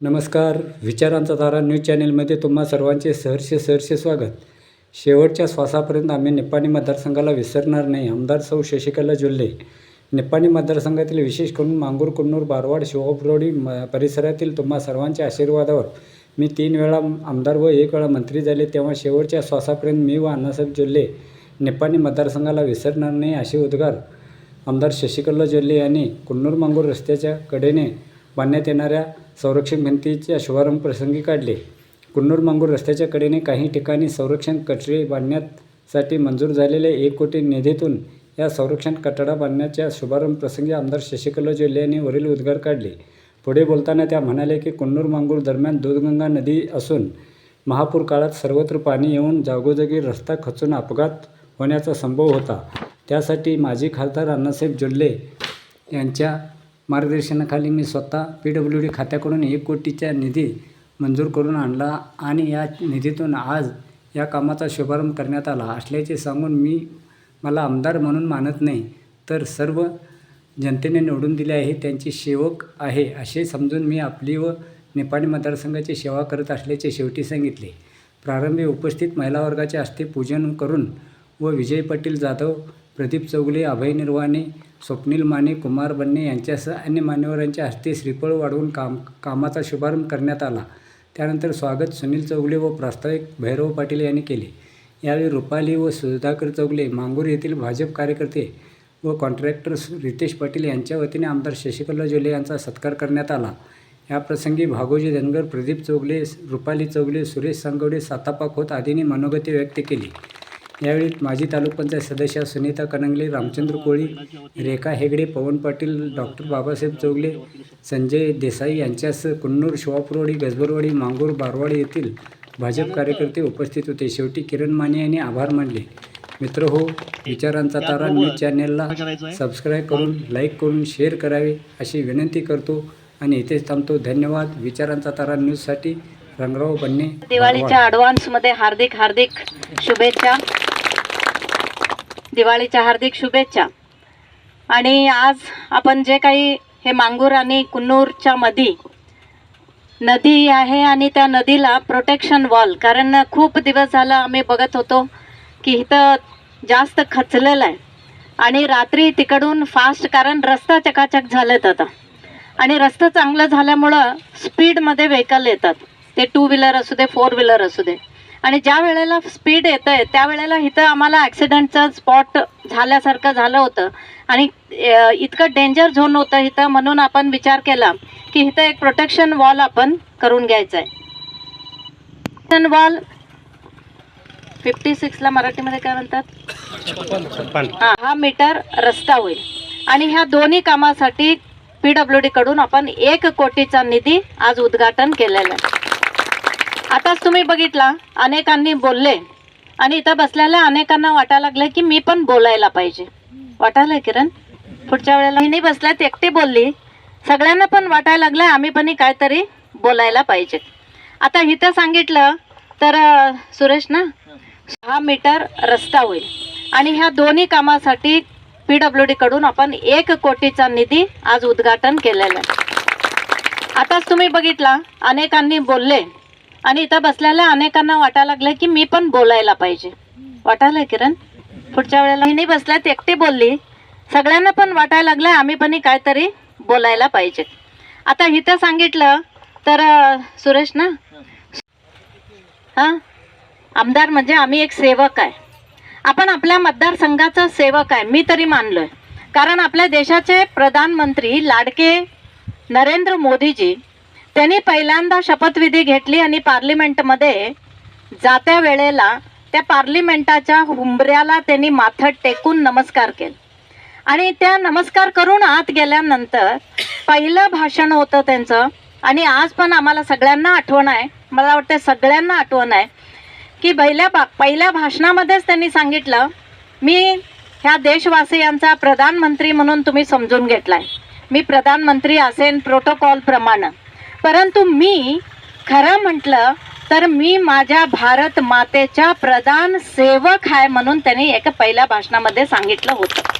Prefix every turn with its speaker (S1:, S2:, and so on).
S1: नमस्कार विचारांचा तारा न्यूज चॅनेलमध्ये तुम्हा सर्वांचे सहर्ष सहर्ष स्वागत. शेवटच्या श्वासापर्यंत आम्ही निप्पाणी मतदारसंघाला विसरणार नाही आमदार सौ शशिकला जुल्ले. निप्पाणी मतदारसंघातील विशेष करून मांगूर कुन्नूर बारवाड शिवापुरोडी म परिसरातील तुम्हा सर्वांच्या आशीर्वादावर मी तीन वेळा आमदार व एक वेळा मंत्री झाले तेव्हा शेवटच्या श्वासापर्यंत मी व अण्णासाहेब जुल्ले निप्पाणी मतदारसंघाला विसरणार नाही असे उद्गार आमदार शशिकला जुल्ले यांनी कुन्नूर मांगूर रस्त्याच्या कडेने बांधण्यात येणाऱ्या संरक्षण भिंतीच्या शुभारंभ प्रसंगी काढले. कुन्नूर मांगूर रस्त्याच्या कडेने काही ठिकाणी संरक्षण कटरे बांधण्यासाठी मंजूर झालेल्या एक कोटी निधीतून या संरक्षण कटडा बांधण्याच्या शुभारंभ प्रसंगी आमदार शशिकला जोल्ले यांनी वरील उद्गार काढले. पुढे बोलताना त्या म्हणाले की कुन्नूर मांगूर दरम्यान दूधगंगा नदी असून महापूर काळात सर्वत्र पाणी येऊन जागोजागी रस्ता खचून अपघात होण्याचा संभव होता. त्यासाठी माजी खासदार अण्णासाहेब जोल्ले यांच्या मार्गदर्शनाखाली मी स्वतः पी डब्ल्यू डी खात्याकडून एक कोटीचा निधी मंजूर करून आणला आणि या निधीतून आज या कामाचा शुभारंभ करण्यात आला. असल्याचे सांगून मी मला आमदार म्हणून मानत नाही तर सर्व जनतेने निवडून दिले आहे त्यांची सेवक आहे असे समजून मी आपली व नेपाळी मतदारसंघाची सेवा करत असल्याचे शेवटी सांगितले. प्रारंभी उपस्थित महिला वर्गाचे हस्ते पूजन करून व विजय पाटील जाधव प्रदीप चौगुले अभय निर्वाणे स्वप्नील माने कुमार बन्ने यांच्यासह अन्य मान्यवरांच्या हस्ते श्रीफळ वाढवून काम कामाचा शुभारंभ करण्यात आला. त्यानंतर स्वागत सुनील चौगुले व प्रास्ताविक भैरव पाटील यांनी केले. यावेळी रुपाली व सुधाकर चौगले मांगूर येथील भाजप कार्यकर्ते व कॉन्ट्रॅक्टर रितेश पाटील यांच्या वतीने आमदार शशिकला जोले यांचा सत्कार करण्यात आला. याप्रसंगी भागोजी धनगर प्रदीप चौगले रुपाली चौगले सुरेश सांगवडे सातापा खोत आदींनी मनोगती व्यक्त केली. यावेळी माजी तालुका पंचायत सदस्य सुनीता कनंगले रामचंद्र कोळी रेखा हेगडे पवन पाटील डॉक्टर बाबासाहेब चौगले संजय देसाई यांच्यासह कुन्नूर शिवापुरवाडी गजबरवाडी मांगूर बारवाडी येथील भाजप कार्यकर्ते उपस्थित होते. शेवटी किरण माने यांनी आभार मानले. मित्र हो विचारांचा तारा न्यूज चॅनेलला सबस्क्राईब करून लाईक करून शेअर करावे अशी विनंती करतो आणि इथेच थांबतो. धन्यवाद. विचारांचा तारा न्यूजसाठी रंगराव बन्ने
S2: दिवाळीच्या ॲडव्हान्समध्ये हार्दिक हार्दिक शुभेच्छा. दिवाळीच्या हार्दिक शुभेच्छा. आणि आज आपण जे काही हे मांगूर आणि कुन्नूरच्या मधी नदी आहे आणि त्या नदीला प्रोटेक्शन वॉल कारण खूप दिवस झालं आम्ही बघत होतो की इथं जास्त खचलेलं आहे. आणि रात्री तिकडून फास्ट कारण रस्ता चकाचक झालेत आता. आणि रस्ता चांगलं झाल्यामुळं स्पीडमध्ये व्हेकल येतात. ते टू व्हीलर असू दे फोर व्हीलर असू दे. आणि ज्या वेळेला स्पीड येतं आहे त्यावेळेला इथं आम्हाला ॲक्सिडेंटचं स्पॉट झाल्यासारखं झालं होतं. आणि इतकं डेंजर झोन होतं इथं म्हणून आपण विचार केला की इथं एक प्रोटेक्शन वॉल आपण करून घ्यायचं आहे प्रोटेक्शन वॉल फिफ्टी सिक्सला मराठीमध्ये काय म्हणतात? हा हा मीटर रस्ता होईल. आणि ह्या दोन्ही कामासाठी पी डब्ल्यू कडून आपण एक कोटीचा निधी आज उद्घाटन केलेलं आहे. आताच तुम्ही बघितला अनेकांनी बोलले. आणि इथं बसलेल्या अनेकांना वाटायला लागलं की मी पण बोलायला पाहिजे. वाटायला किरण? पुढच्या वेळेला मी नाही बसल्यात एकटी बोलली. सगळ्यांना पण वाटायला लागलं आम्ही पण काहीतरी बोलायला पाहिजे. आता इथं सांगितलं तर सुरेश ना हा मीटर रस्ता होईल. आणि ह्या दोन्ही कामासाठी पी डब्ल्यू डीकडून आपण एक कोटीचा निधी आज उद्घाटन केलेलं आहे. आताच तुम्ही बघितला अनेकांनी बोलले आणि इथं बसलेल्या अनेकांना वाटायला लागलं की मी पण बोलायला पाहिजे. वाटायला किरण? पुढच्या वेळेला मी नाही बसल्यात एकटी बोलली. सगळ्यांना पण वाटायला लागलं आम्ही पण काहीतरी बोलायला पाहिजे. आता इथं सांगितलं तर सुरेश ना? हां? आमदार म्हणजे आम्ही एक सेवक आहे. आपण आपल्या मतदारसंघाचा सेवक आहे मी तरी मानलोय. कारण आपल्या देशाचे प्रधानमंत्री लाडके नरेंद्र मोदीजी त्यांनी पहिल्यांदा शपथविधी घेतली आणि पार्लिमेंटमध्ये जात्या वेळेला त्या पार्लिमेंटाच्या हुंबऱ्याला त्यांनी माथं टेकून नमस्कार केला. आणि त्या नमस्कार करून आत गेल्यानंतर पहिलं भाषण होतं त्यांचं. आणि आज पण आम्हाला सगळ्यांना आठवण आहे. मला वाटतं सगळ्यांना आठवण आहे की पहिल्या भा पहिल्या भाषणामध्येच त्यांनी सांगितलं मी ह्या देशवासियांचा प्रधानमंत्री म्हणून तुम्ही समजून घेतला आहे मी प्रधानमंत्री असेन प्रोटोकॉलप्रमाणे परंतु मी खरं म्हटलं तर मी माझ्या भारत मातेच्या प्रधान सेवक आहे म्हणून त्यांनी एका पहिल्या भाषणामध्ये सांगितलं होतं.